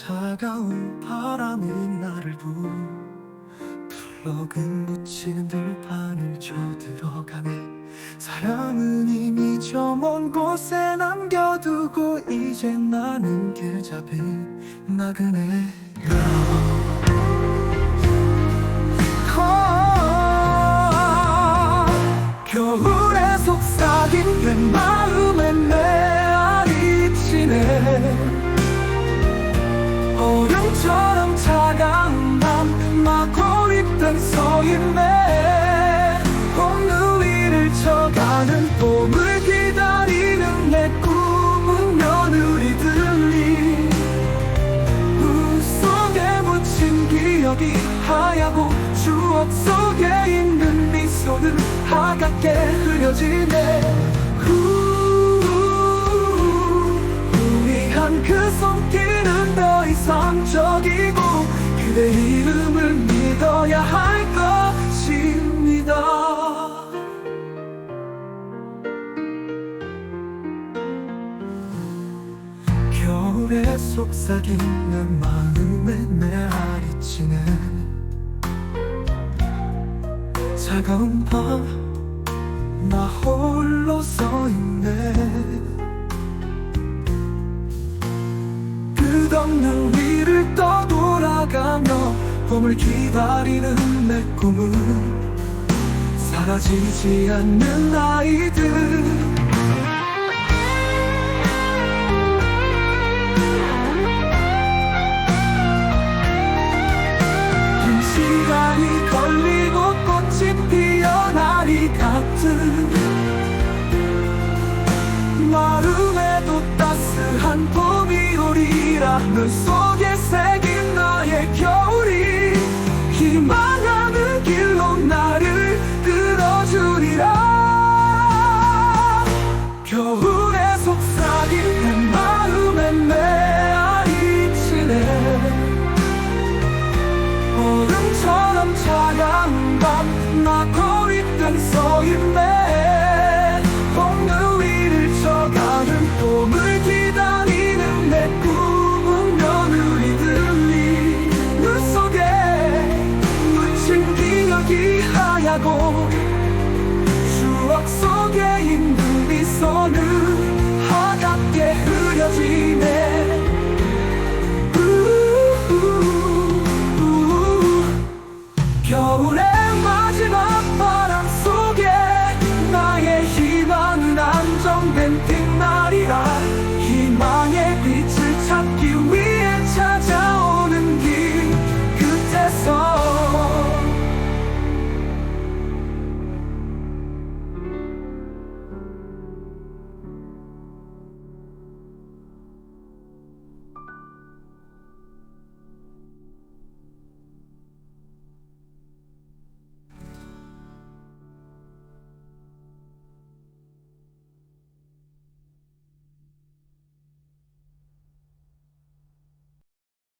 차가운 바람이 나를 부 플러그 묻힌 들판을 쳐들어가네. 사랑은 이미 저 먼 곳에 남겨두고 이제 나는 길 잡힌 나그네 얼음처럼 차가운 밤 마구 입던 서있네 봄누이를 쳐가는 봄을 기다리는 내 꿈은 며느리들이 우 속에 묻힌 기억이 하얗고 추억 속에 있는 미소는 하얗게 흐려지네. 후, 우리한 그 이상적이고 그대 이름을 믿어야 할 것입니다. 겨울에 속삭이는 마음에 메아리치네. 차가운 밤 나 홀로 서 있네 봄을 기다리는 내 꿈은 사라지지 않는 아이들. 긴 시간이 걸리고 꽃이 피어나리 같은 마음에도 따스한 봄이 오리라 눈 속에 차가운 밤 낳고 있던 서인데 봄을 잃쳐 가는 봄을 기다리는 내 꿈은 며느리 들리 눈 속에 묻힌 기억이 하얗고